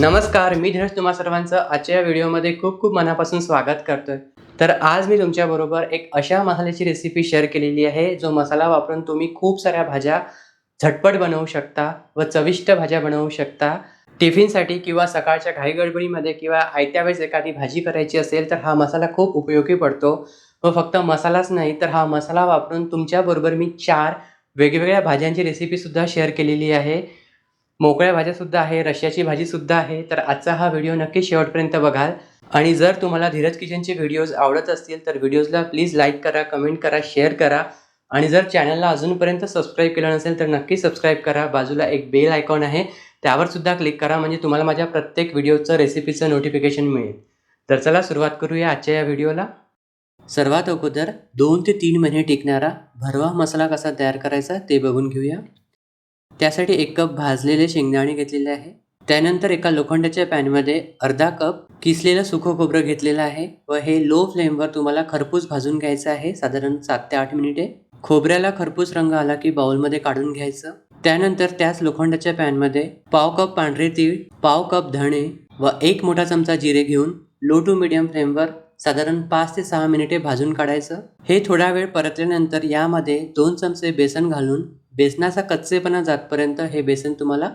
नमस्कार मी धीरज तुम्हा सर्वांचं. आजच्या या व्हिडिओमध्ये खूप खूप मनापासून स्वागत करतोय. तर आज मी तुमच्याबरोबर एक अशा मसाल्याची रेसिपी शेअर केलेली आहे जो मसाला वापरून तुम्ही खूप साऱ्या भाज्या झटपट बनवू शकता व चविष्ट भाज्या बनवू शकता. टिफिनसाठी किंवा सकाळच्या घाईगडबडीमध्ये किंवा आयत्या वेळेस एखादी भाजी करायची असेल तर हा मसाला खूप उपयोगी पडतो. व फक्त मसालाच नाही तर हा मसाला वापरून तुमच्याबरोबर मी चार वेगवेगळ्या भाज्यांची रेसिपीसुद्धा शेअर केलेली आहे. मोकळ्या भाज्यासुद्धा आहे रशियाची भाजीसुद्धा आहे तर आजचा हा व्हिडिओ नक्की शेवटपर्यंत बघाल. आणि जर तुम्हाला धीरज किचनचे व्हिडिओज आवडत असतील तर व्हिडिओजला प्लीज लाईक करा कमेंट करा शेअर करा. आणि जर चॅनलला अजूनपर्यंत सबस्क्राईब केलं नसेल तर नक्की सबस्क्राईब करा. बाजूला एक बेल आयकॉन आहे त्यावर सुद्धा क्लिक करा म्हणजे तुम्हाला माझ्या प्रत्येक व्हिडिओचं रेसिपीचं नोटिफिकेशन मिळेल. तर चला सुरुवात करूया आजच्या या व्हिडिओला. सर्वात अगोदर दोन ते तीन महिने टिकणारा भरवा मसाला कसा तयार करायचा ते बघून घेऊया. त्यासाठी एक कप भाजलेले शेंगदाणे घेतलेले आहे. त्यानंतर एका लोखंडाच्या पॅनमध्ये अर्धा कप किसलेलं सुखं खोबरं घेतलेलं आहे व हे लो फ्लेमवर तुम्हाला खरपूस भाजून घ्यायचं आहे. साधारण सात ते आठ मिनिटे. खोबऱ्याला खरपूस रंग आला की बाउलमध्ये काढून घ्यायचं. त्यानंतर त्याच लोखंडाच्या पॅनमध्ये पाव कप पांढरे तीळ पाव कप धणे व एक मोठा चमचा जिरे घेऊन लो टू मिडियम फ्लेमवर साधारण पाच ते सहा मिनिटे भाजून काढायचं. हे थोडा वेळ परतल्यानंतर यामध्ये दोन चमचे बेसन घालून बेसनाचा कच्चेपणा जातपर्यंत हे बेसन तुम्हाला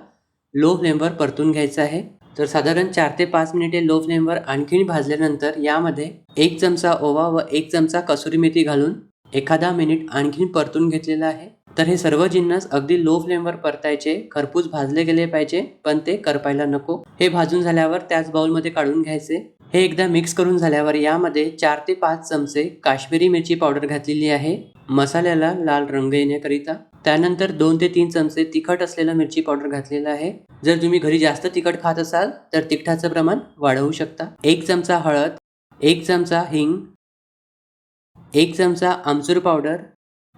लो फ्लेमवर परतून घ्यायचं आहे. तर साधारण चार ते पाच मिनिटे लो फ्लेमवर आणखीन भाजल्यानंतर यामध्ये एक चमचा ओवा व एक चमचा कसुरी मेथी घालून एखादा मिनिट आणखीन परतून घेतलेला आहे. तर हे सर्व जिन्नस अगदी लो फ्लेमवर परतायचे खरपूस भाजले गेले पाहिजे पण ते करपायला नको. हे भाजून झाल्यावर त्याच बाउलमध्ये काढून घ्यायचे. हे एकदा मिक्स करून झाल्यावर यामध्ये चार ते पाच चमचे काश्मीरी मिरची पावडर घातलेली आहे. मसाल्याला लाल रंग येण्याकरिता. त्यानंतर दोन ते तीन चमचे तिखट असलेला मिरची पावडर घातलेला आहे. जर तुम्ही घरी जास्त तिखट खात असाल तर तिखटाचं प्रमाण वाढवू शकता. एक चमचा हळद एक चमचा हिंग एक चमचा आमचूर पावडर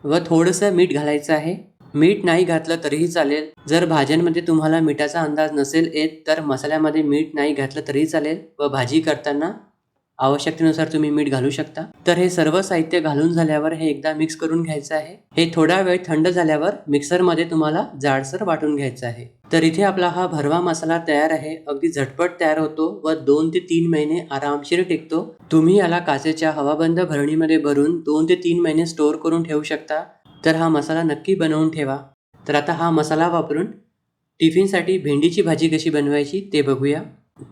व थोडंसं मीठ घालायचं आहे. मीठ नाही घातलं तरीही चालेल. जर भाज्यांमध्ये तुम्हाला मिठाचा अंदाज नसेल येत तर मसाल्यामध्ये मीठ नाही घातलं तरीही चालेल व भाजी करताना आवश्यकतेनुसार तुम्ही मीठ घालू शकता. तर हे सर्व साहित्य घालून झाल्यावर हे एकदा मिक्स करून घ्यायचं आहे. हे थोडा वेळ थंड झाल्यावर मिक्सरमध्ये तुम्हाला जाडसर वाटून घ्यायचं आहे. तर इथे आपला हा भरवा मसाला तयार आहे. अगदी झटपट तयार होतो व दोन ते तीन महिने आरामशीर टिकतो. तुम्ही याला काचेच्या हवाबंद भरणीमध्ये भरून दोन ते तीन महिने स्टोअर करून ठेवू शकता. तर हा मसाला नक्की बनवून ठेवा. तर आता हा मसाला वापरून टिफिनसाठी भेंडीची भाजी कशी बनवायची ते बघूया.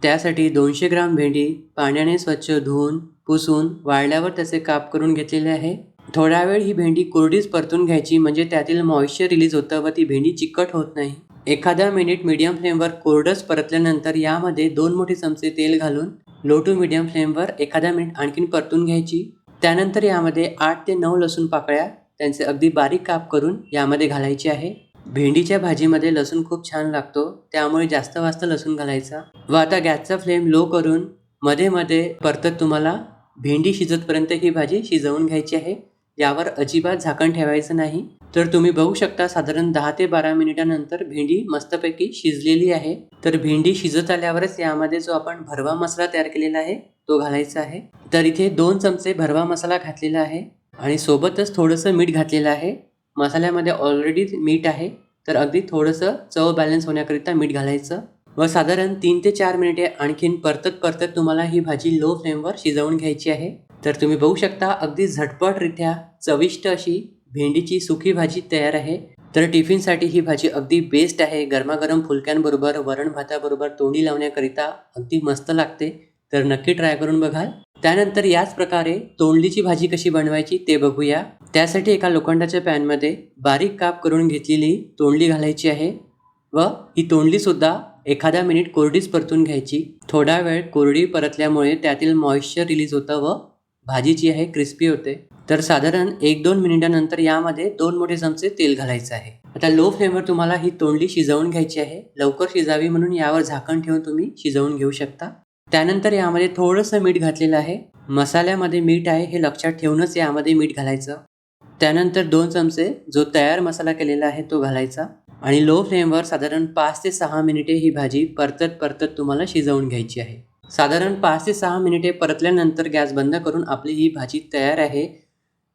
त्यासाठी दोनशे ग्राम भेंडी पाण्याने स्वच्छ धुवून पुसून वाळल्यावर त्याचे काप करून घेतलेले आहे. थोडा वेळ ही भेंडी कोरडीच परतून घ्यायची म्हणजे त्यातील मॉइश्चर रिलीज होतं व ती भेंडी चिकट होत नाही. एखादा मिनिट मीडियम फ्लेमवर कोरडच परतल्यानंतर यामध्ये दोन मोठे चमचे तेल घालून लो टू मीडियम फ्लेमवर एखादा मिनिट आणखीन परतून घ्यायची. त्यानंतर यामध्ये आठ ते नऊ लसूण पाकळ्या त्यांचे अगदी बारीक काप करून यामध्ये घालायचे आहे. भेंडीच्या भाजीमध्ये लसूण खूप छान लागतो त्यामुळे जास्त वाजता लसूण घालायचा. व आता गॅसचा फ्लेम लो करून मध्ये मध्ये परतत तुम्हाला भेंडी शिजतपर्यंत ही भाजी शिजवून घ्यायची आहे. यावर अजिबात झाकण ठेवायचं नाही. तर तुम्ही बघू शकता साधारण दहा ते बारा मिनिटानंतर भेंडी मस्तपैकी शिजलेली आहे. तर भेंडी शिजत आल्यावरच यामध्ये जो आपण भरवा मसाला तयार केलेला आहे तो घालायचा आहे. तर इथे दोन चमचे भरवा मसाला घातलेला आहे आणि सोबतच थोडंसं मीठ घातलेलं आहे. मसाल्यामध्ये ऑलरेडी मीठ आहे तर अगदी थोडंसं चव बॅलन्स होण्याकरिता मीठ घालायचं. व साधारण तीन ते चार मिनिटे आणखीन परतत परतत तुम्हाला ही भाजी लो फ्लेमवर शिजवून घ्यायची आहे. तर तुम्ही बघू शकता अगदी झटपटरित्या चविष्ट अशी भेंडीची सुकी भाजी तयार आहे. तर टिफिनसाठी ही भाजी अगदी बेस्ट आहे. गरमागरम फुलक्यांबरोबर वरण भाताबरोबर तोंडी लावण्याकरिता अगदी मस्त लागते. तर नक्की ट्राय करून बघाल. त्यानंतर याच प्रकारे तोंडलीची भाजी कशी बनवायची ते बघूया. त्यासाठी एका लोखंडाच्या पॅनमध्ये बारीक काप करून घेतलेली तोंडली घालायची आहे व ही तोंडलीसुद्धा एखादा मिनिट कोरडीच परतून घ्यायची. थोडा वेळ कोरडी परतल्यामुळे त्यातील मॉइश्चर रिलीज होतं व भाजी जी आहे क्रिस्पी होते. तर साधारण एक दोन मिनिटानंतर यामध्ये दोन मोठे चमचे तेल घालायचं आहे. आता लो फ्लेमवर तुम्हाला ही तोंडली शिजवून घ्यायची आहे. लवकर शिजावी म्हणून यावर झाकण ठेवून तुम्ही शिजवून घेऊ शकता. त्यानंतर यामध्ये थोडंसं मीठ घातलेलं आहे. मसाल्यामध्ये मीठ आहे हे लक्षात ठेवूनच यामध्ये मीठ घालायचं. त्यानंतर दोन चमचे जो तयार मसाला केलेला आहे तो घालायचा. आणि लो फ्लेमवर साधारण पाच ते सहा मिनिटे ही भाजी परतत परतत तुम्हाला शिजवून घ्यायची आहे. साधारण पाच ते सहा मिनिटे परतल्यानंतर गॅस बंद करून आपली ही भाजी तयार आहे.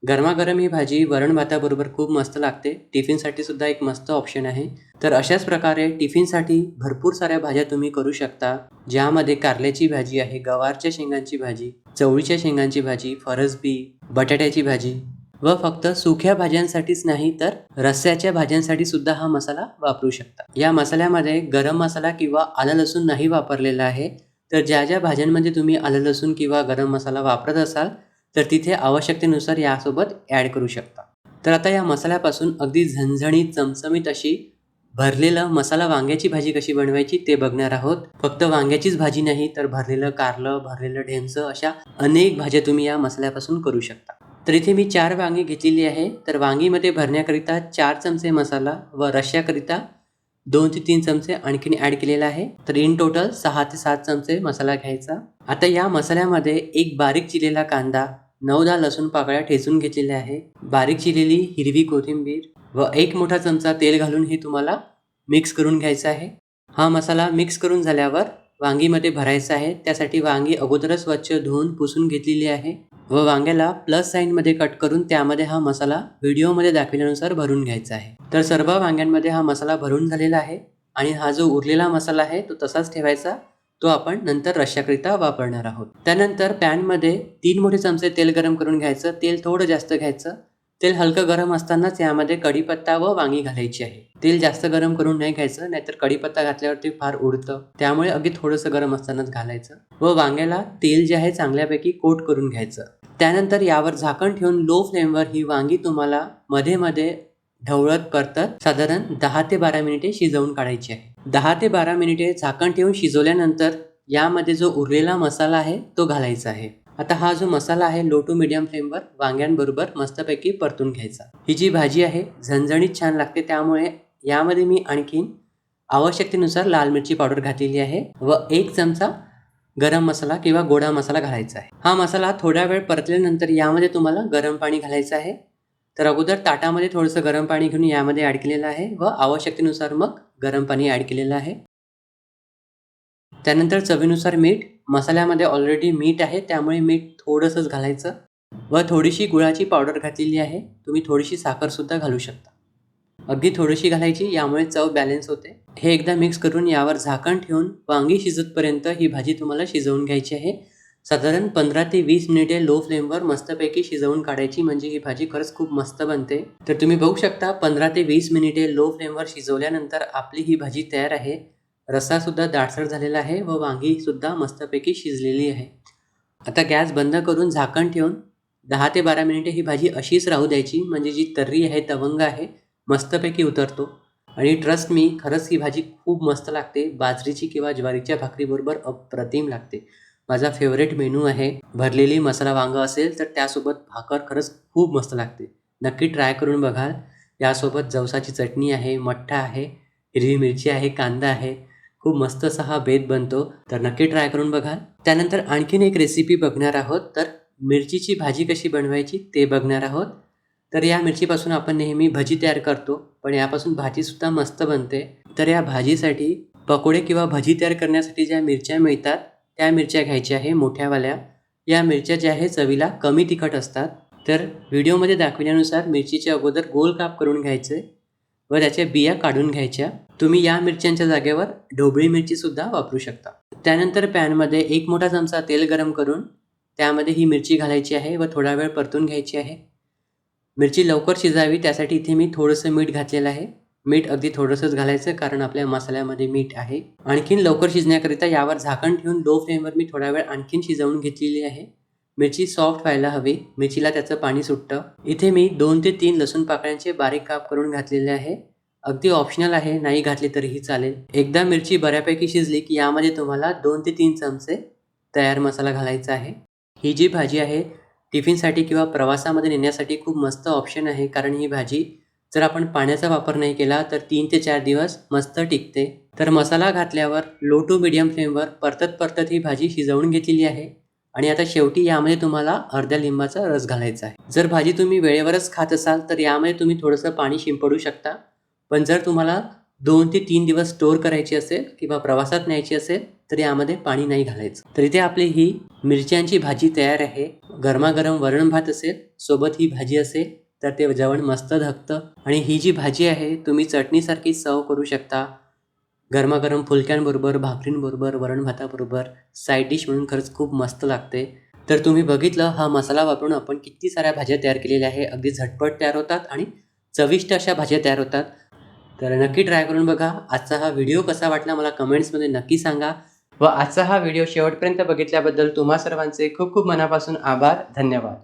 गरमागरम ही भाजी वरण भाताबरोबर खूप मस्त लागते. टिफिनसाठी सुद्धा एक मस्त ऑप्शन आहे. तर अशाच प्रकारे टिफिनसाठी भरपूर साऱ्या भाज्या तुम्ही करू शकता. ज्यामध्ये कारल्याची भाजी आहे गवारच्या शेंगांची भाजी चवळीच्या शेंगांची भाजी फरसबी बटाट्याची भाजी व फक्त सुक्या भाज्यांसाठीच नाही तर रस्स्याच्या भाज्यांसाठी सुद्धा हा मसाला वापरू शकता. या मसाल्यामध्ये गरम मसाला किंवा आलं लसूण नाही वापरलेला आहे. तर ज्या ज्या भाज्यांमध्ये तुम्ही आलं लसूण किंवा गरम मसाला वापरत असाल तर तिथे आवश्यकतेनुसार यासोबत ॲड करू शकता. तर आता या मसाल्यापासून अगदी झणझणीत चमचमीत अशी भरलेलं मसाला वांग्याची भाजी कशी बनवायची ते बघणार आहोत. फक्त वांग्याचीच भाजी नाही तर भरलेलं कारलं भरलेलं ढेमसं अशा अनेक भाज्या तुम्ही या मसाल्यापासून करू शकता. तर इथे मी चार वांगी घेतलेली आहे. तर वांगीमध्ये भरण्याकरिता चार चमचे मसाला व रश्याकरिता दोन ते तीन चमचे आणखीन ॲड केलेला आहे. तर इन टोटल सहा ते सात चमचे मसाला घ्यायचा. आता या मसाल्यामध्ये एक बारीक चिरलेला कांदा नऊ दहा लसूण पाकळ्या ठेचून घेतलेल्या आहे. बारीक चिरलेली हिरवी कोथिंबीर व एक मोठा चमचा तेल घालून हे तुम्हाला मिक्स करून घ्यायचं आहे. हा मसाला मिक्स करून झाल्यावर वांगीमध्ये भरायचा आहे. त्यासाठी वांगी अगोदरच स्वच्छ धुवून पुसून घेतलेली आहे. व वांग्याला प्लस साईनमध्ये कट करून त्यामध्ये हा मसाला व्हिडिओमध्ये दाखविल्यानुसार भरून घ्यायचा आहे. तर सर्व वांग्यांमध्ये हा मसाला भरून झालेला आहे आणि हा जो उरलेला मसाला आहे तो तसाच ठेवायचा तो आपण नंतर रश्याकरिता वापरणार आहोत. त्यानंतर पॅनमध्ये तीन मोठे चमचे तेल गरम करून घ्यायचं तेल थोडं जास्त घ्यायचं तेल हलकं गरम असतानाच यामध्ये कढीपत्ता व वांगी घालायची आहे. तेल जास्त गरम करून नाही घ्यायचं नाहीतर कढीपत्ता घातल्यावर ते फार उडतं. त्यामुळे अगदी थोडंसं गरम असतानाच घालायचं व वांग्याला तेल जे आहे चांगल्यापैकी कोट करून घ्यायचं. त्यानंतर यावर झाकण ठेवून लो फ्लेमवर ही वांगी तुम्हाला मध्ये मध्ये ढवळत परतत साधारण दहा ते बारा मिनिटे शिजवून काढायची आहे. दहा ते बारा मिनिटे झाकण ठेवून शिजवल्यानंतर यामध्ये जो उरलेला मसाला आहे तो घालायचा आहे. आता हा जो मसाला आहे लो टू मिडियम फ्लेमवर वांग्यांबरोबर मस्तपैकी परतून घ्यायचा. ही जी भाजी आहे झणझणीत छान लागते त्यामुळे यामध्ये मी आणखीन आवश्यकतेनुसार लाल मिरची पावडर घातलेली आहे व एक चमचा गरम मसाला किंवा गोडा मसाला घालायचा आहे. हा मसाला थोडा वेळ परतल्यानंतर यामध्ये तुम्हाला गरम पाणी घालायचं आहे. तर अगोदर ताटामध्ये थोडंसं गरम पाणी घेऊन यामध्ये ॲड केलेलं आहे व आवश्यकतेनुसार मग गरम पाणी ॲड केलेलं आहे. त्यानंतर चवीनुसार मीठ मसाल्यामध्ये ऑलरेडी मीठ आहे त्यामुळे मीठ थोडंसंच घालायचं. व थोडीशी गुळाची पावडर घातलेली आहे. तुम्ही थोडीशी साखरसुद्धा घालू शकता. अगदी थोडीशी घालायची यामुळे चव बॅलेन्स होते. हे एकदा मिक्स करून यावर झाकण ठेवून वांगी शिजतपर्यंत ही भाजी तुम्हाला शिजवून घ्यायची आहे. साधारण पंधरा ते वीस मिनिटे लो फ्लेमवर मस्तपैकी शिजवून काढायची म्हणजे ही भाजी खरंच खूप मस्त बनते. तर तुम्ही बघू शकता पंधरा ते वीस मिनिटे लो फ्लेमवर शिजवल्यानंतर आपली ही भाजी तयार आहे. रस्सासुद्धा दाटसर झालेला आहे व वांगीसुद्धा मस्तपैकी शिजलेली आहे. आता गॅस बंद करून झाकण ठेवून दहा ते बारा मिनिटे ही भाजी अशीच राहू द्यायची म्हणजे जी तर्री आहे तवंग आहे मस्तपैकी उतरतो. आणि ट्रस्ट मी खरंच ही भाजी खूप मस्त लागते. बाजरीची किंवा ज्वारीच्या भाकरीबरोबर अप्रतिम लागते. माझा फेवरेट मेनू आहे. भरलेली मसाला वांगं असेल तर त्यासोबत भाकर खरंच खूप मस्त लागते. नक्की ट्राय करून बघाल. यासोबत जवसाची चटणी आहे मठ्ठा आहे हिरवी मिरची आहे कांदा आहे खूप मस्त असा हा बेत बनतो. तर नक्की ट्राय करून बघाल. त्यानंतर आणखीन एक रेसिपी बघणार आहोत. तर मिरचीची भाजी कशी बनवायची ते बघणार आहोत. तर या मिरचीपासून आपण नेहमी भजी तयार करतो. पण यापासून भाजीसुद्धा मस्त बनते. तर या भाजीसाठी पकोडे किंवा भजी तयार करण्यासाठी ज्या मिरच्या मिळतात त्या मिरच्या घ्यायच्या आहे मोठ्यावाल्या. या मिरच्या ज्या आहे चवीला कमी तिखट असतात. तर व्हिडिओमध्ये दाखविल्यानुसार मिरचीच्या अगोदर गोल काप करून घ्यायचे. व त्याच्या बिया काढून घ्यायच्या. तुम्ही या मिरच्यांच्या जागेवर ढोबळी मिरचीसुद्धा वापरू शकता. त्यानंतर पॅनमध्ये एक मोठा चमचा तेल गरम करून त्यामध्ये ही मिरची घालायची आहे व थोडा वेळ परतून घ्यायची आहे. मिरची लवकर शिजावी त्यासाठी इथे मी थोडंसं मीठ घातलेलं आहे. मीठ अगदी थोडंसंच घालायचं कारण आपल्या मसाल्यामध्ये मीठ आहे. आणखीन लवकर शिजण्याकरिता यावर झाकण ठेवून लो फ्लेमवर मी थोडा वेळ आणखीन शिजवून घेतलेली आहे. मिरची सॉफ्ट व्हायला हवी. मिरचीला त्याचं पाणी सुटतं. इथे मी दोन ते तीन लसूण पाकळ्यांचे बारीक काप करून घातलेले आहे. अगदी ऑप्शनल आहे नाही घातले तरीही चालेल. एकदा मिरची बऱ्यापैकी शिजली की यामध्ये तुम्हाला दोन ते तीन चमचे तयार मसाला घालायचा आहे. ही जी भाजी आहे टिफिनसाठी किंवा प्रवासामध्ये नेण्यासाठी खूप मस्त ऑप्शन आहे. कारण ही भाजी जर आपण पाण्याचा वापर नाही केला तर तीन ते चार दिवस मस्त टिकते. तर मसाला घातल्यावर लो टू मिडियम फ्लेमवर परतत परतत ही भाजी शिजवून घेतलेली आहे. आणि आता शेवटी यामध्ये तुम्हाला अर्ध्या लिंबाचा रस घालायचा आहे. जर भाजी तुम्ही वेळेवरच खात असाल तर यामध्ये तुम्ही थोडंसं पाणी शिंपडू शकता. पण जर तुम्हाला दोन ते तीन दिवस स्टोअर करायची असेल किंवा प्रवासात न्यायची असेल तर यामध्ये पाणी नाही घालायचं. तर इथे आपली ही मिरच्यांची भाजी तयार आहे. गरमागरम वरण भात असेल सोबत ही भाजी असेल तर ते जेवण मस्त धकतं. आणि ही जी भाजी आहे तुम्ही चटणीसारखी सर्व करू शकता. गरमागरम फुलक्यांबरोबर भाकरींबरोबर वरणभाताबरोबर साईड डिश म्हणून खरंच खूप मस्त लागते. तर तुम्ही बघितलं हा मसाला वापरून आपण किती साऱ्या भाज्या तयार केलेल्या आहे अगदी झटपट तयार होतात आणि चविष्ट अशा भाज्या तयार होतात. तर नक्की ट्राय करून बघा. आजचा हा व्हिडिओ कसा वाटला मला कमेंट्समध्ये नक्की सांगा. व आजचा हा व्हिडिओ शेवटपर्यंत बघितल्याबद्दल तुम्हा सर्वांचे खूप खूप मनापासून आभार. धन्यवाद.